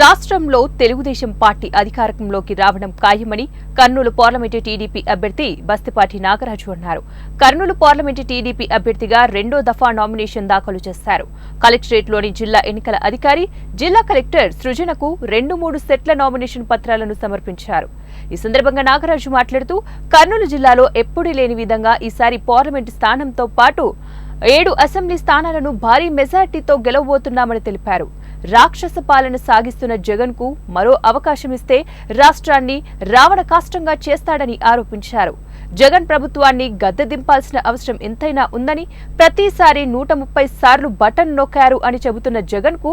రాష్ట్రంలో తెలుగుదేశం పార్టీ అధికారంలోకి రావడం ఖాయమని కర్నూలు పార్లమెంటు టీడీపీ అభ్యర్థి బస్తిపాటి నాగరాజు అన్నారు. కర్నూలు పార్లమెంటు టీడీపీ అభ్యర్థిగా రెండో దఫా నామినేషన్ దాఖలు చేశారు. కలెక్టరేట్లోని జిల్లా ఎన్నికల అధికారి జిల్లా కలెక్టర్ సృజనకు రెండు మూడు సెట్ల నామినేషన్ పత్రాలను సమర్పించారు. ఈ సందర్భంగా నాగరాజు మాట్లాడుతూ కర్నూలు జిల్లాలో ఎప్పుడూ లేని విధంగా ఈసారి పార్లమెంటు స్థానంతో పాటు ఏడు అసెంబ్లీ స్థానాలను భారీ మెజార్టీతో గెలవబోతున్నామని తెలిపారు. రాక్షస పాలన సాగిస్తున్న జగన్కు మరో అవకాశం ఇస్తే రాష్ట్రాన్ని రావణ కాష్టంగా చేస్తాడని ఆరోపించారు. జగన్ ప్రభుత్వాన్ని గద్దె దింపాల్సిన అవసరం ఎంతైనా ఉందని ప్రతిసారి నూట ముప్పై సార్లు బటన్ నొక్కారు అని చెబుతున్న జగన్కు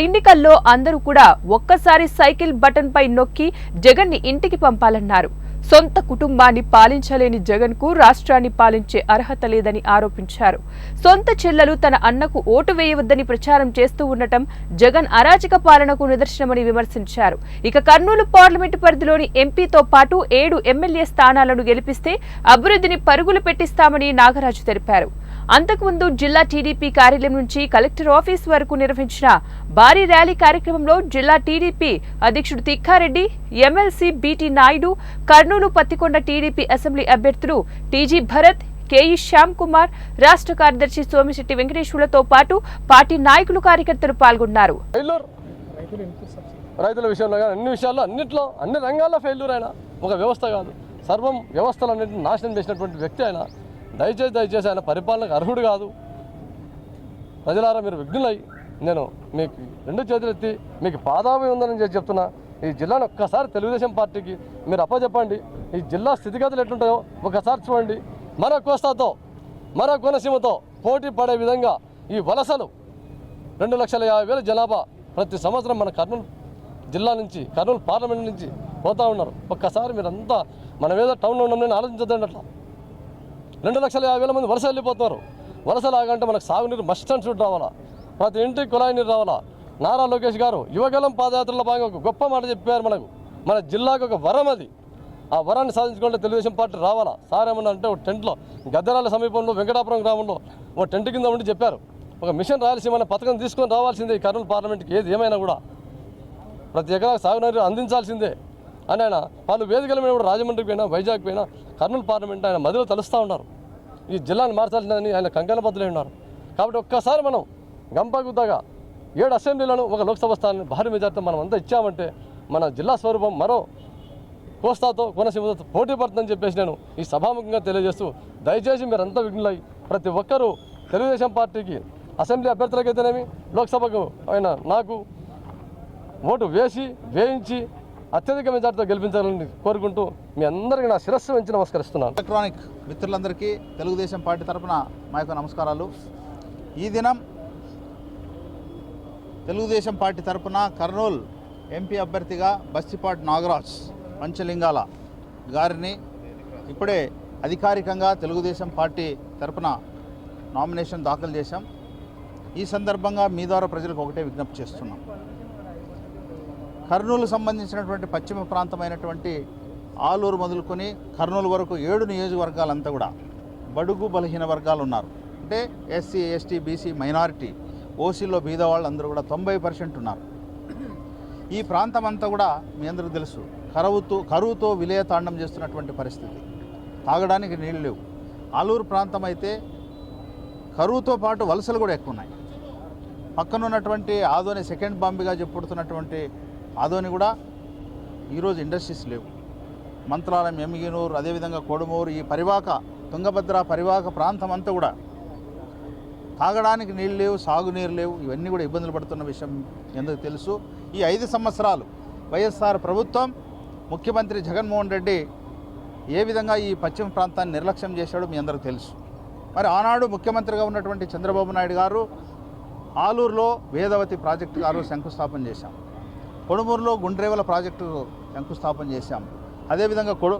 ఎన్నికల్లో అందరూ కూడా ఒక్కసారి సైకిల్ బటన్ పై నొక్కి జగన్ని ఇంటికి పంపాలన్నారు. సొంత కుటుంబాన్ని పాలించలేని జగన్కు రాష్ట్రాన్ని పాలించే అర్హత లేదని ఆరోపించారు. సొంత చెల్లెలు తన అన్నకు ఓటు వేయవద్దని ప్రచారం చేస్తూ ఉండటం జగన్ అరాచక పాలనకు నిదర్శనమని విమర్శించారు. ఇక కర్నూలు పార్లమెంటు పరిధిలోని ఎంపీతో పాటు ఏడు ఎమ్మెల్యే స్థానాలను గెలిపిస్తే అభివృద్ధిని పరుగులు పెట్టిస్తామని నాగరాజు తెలిపారు. అంతకుముందు జిల్లా టీడీపీ కార్యాలయం నుంచి కలెక్టర్ ఆఫీస్ వరకు నిర్వహించిన భారీ ర్యాలీ కార్యక్రమంలో జిల్లా టీడీపీ అధ్యక్షుడు Tikkareddy MLC BT Naidu Kurnool Pattikonda TDP assembly అభ్యర్థులు టీజీ భరత్ కేఈ శ్యామ్ కుమార్ రాష్ట్ర కార్యదర్శి సోమిశెట్టి వెంకటేశ్వర్లతో పాటు పార్టీ నాయకులు కార్యకర్తలు పాల్గొన్నారు. రైతుల విషయంలో కానీ అన్ని విషయాల్లో అన్నింటిలో అన్ని రంగాల్లో ఫెయిల్యూర్ అయినా ఒక వ్యవస్థ కాదు. సర్వం వ్యవస్థలన్నింటిని నాశనం చేసినటువంటి వ్యక్తి అయినా దయచేసి దయచేసి ఆయన పరిపాలనకు అర్హుడు కాదు. ప్రజలారా మీరు విఘ్నులై నేను మీకు రెండు చేతులు ఎత్తి మీకు పాదాభి ఉందని చెప్పి చెప్తున్నా ఈ జిల్లాను ఒక్కసారి తెలుగుదేశం పార్టీకి మీరు అప్పచెప్పండి. ఈ జిల్లా స్థితిగతులు ఎట్లుంటాయో ఒకసారి చూడండి. మరో కోస్తాతో మరో కోనసీమతో పోటీ పడే విధంగా ఈ వలసలు రెండు లక్షల యాభై వేల జనాభా ప్రతి సంవత్సరం మన కర్నూలు జిల్లా నుంచి కర్నూలు పార్లమెంట్ నుంచి పోతా ఉన్నారు. ఒక్కసారి మీరంతా మనం ఏదో టౌన్లో ఉన్నామని ఆలోచించద్దండి అట్లా. రెండు లక్షల యాభై వేల మంది వలస వెళ్ళిపోతున్నారు. వలస లాగంటే మనకు సాగునీరు మస్ట్ అండ్ షుడ్ రావాలా? ప్రతి ఇంటికి కుళాయి నీరు రావాలా? నారా లోకేష్ గారు యువగలం పాదయాత్రలో భాగంగా ఒక గొప్ప మాట చెప్పారు మనకు. మన జిల్లాకు ఒక వరం అది. ఆ వరాన్ని సాధించుకుంటే తెలుగుదేశం పార్టీ రావాలా? సార్ ఏమన్నా అంటే ఒక టెంట్లో గద్దరాల సమీపంలో వెంకటాపురం గ్రామంలో ఒక టెంట్ కింద ఉండి చెప్పారు. ఒక మిషన్ రాయలసీమ పథకం తీసుకొని రావాల్సిందే ఈ కర్నూలు పార్లమెంట్కి ఏది ఏమైనా కూడా. ప్రతి ఎకరా సాగునీరు అందించాల్సిందే. అని ఆయన పలు వేదికల మీద కూడా రాజమండ్రికి పోయినా వైజాగ్ పోయినా కర్నూలు పార్లమెంట్ ఆయన మదిలో తలుస్తూ ఉన్నారు. ఈ జిల్లాను మార్చాల్సిందని ఆయన కంకణ బద్దులై ఉన్నారు. కాబట్టి ఒక్కసారి మనం గంపగుద్దగా ఏడు అసెంబ్లీలను ఒక లోక్సభ స్థానాన్ని భారీ మెజార్టీతో మనం అంతా ఇచ్చామంటే మన జిల్లా స్వరూపం మరో కోస్తాతో కోనసీమతో పోటీ పడుతుందని చెప్పేసి నేను ఈ సభాముఖంగా తెలియజేస్తూ దయచేసి మీరంతా విఘ్నులై ప్రతి ఒక్కరూ తెలుగుదేశం పార్టీకి అసెంబ్లీ అభ్యర్థులకైతేనేమి లోక్సభకు ఆయన నాకు ఓటు వేసి వేయించి అత్యధిక మెజార్టీతో గెలిపించాలని కోరుకుంటూ మీ అందరికీ నా శిరస్సు వెంచి నమస్కరిస్తున్నాను. ఎలక్ట్రానిక్ మిత్రులందరికీ తెలుగుదేశం పార్టీ తరఫున మా యొక్క నమస్కారాలు. ఈ దినం తెలుగుదేశం పార్టీ తరపున కర్నూలు ఎంపీ అభ్యర్థిగా బస్తిపాటి నాగరాజ్ పంచలింగాల గారిని ఇప్పుడే అధికారికంగా తెలుగుదేశం పార్టీ తరపున నామినేషన్ దాఖలు చేశాం. ఈ సందర్భంగా మీ ద్వారా ప్రజలకు ఒకటే విజ్ఞప్తి చేస్తున్నాం. కర్నూలు సంబంధించినటువంటి పశ్చిమ ప్రాంతమైనటువంటి ఆలూరు మొదలుకొని కర్నూలు వరకు ఏడు నియోజకవర్గాలంతా కూడా బడుగు బలహీన వర్గాలు ఉన్నారు అంటే ఎస్సీ ఎస్టీ బీసీ మైనారిటీ ఓసీలో బీద వాళ్ళు అందరూ కూడా తొంభై పర్సెంట్ ఉన్నారు. ఈ ప్రాంతం అంతా కూడా మీ అందరికీ తెలుసు కరువుతో కరువుతో విలయతాండం చేస్తున్నటువంటి పరిస్థితి. తాగడానికి నీళ్ళు లేవు. ఆలూరు ప్రాంతం అయితే కరువుతో పాటు వలసలు కూడా ఎక్కువ ఉన్నాయి. పక్కన ఉన్నటువంటి ఆదోని సెకండ్ బాంబిగా చెప్పుడుతున్నటువంటి ఆదోని కూడా ఈరోజు ఇండస్ట్రీస్ లేవు. మంత్రాలయం ఎమ్మిగినూరు అదేవిధంగా కొడుమూరు ఈ పరివాక తుంగభద్ర పరివాక ప్రాంతం అంతా కూడా తాగడానికి నీళ్ళు లేవు సాగునీరు లేవు. ఇవన్నీ కూడా ఇబ్బందులు పడుతున్న విషయం ఎందుకు తెలుసు? ఈ ఐదు సంవత్సరాలు వైఎస్ఆర్ ప్రభుత్వం ముఖ్యమంత్రి జగన్మోహన్ రెడ్డి ఏ విధంగా ఈ పశ్చిమ ప్రాంతాన్ని నిర్లక్ష్యం చేశాడో మీ అందరికీ తెలుసు. మరి ఆనాడు ముఖ్యమంత్రిగా ఉన్నటువంటి చంద్రబాబు నాయుడు గారు ఆలూరులో వేదవతి ప్రాజెక్టు గారు శంకుస్థాపన చేశాం కొడుమూరులో గుండ్రేవల ప్రాజెక్టు శంకుస్థాపన చేశాం. అదేవిధంగా కొడు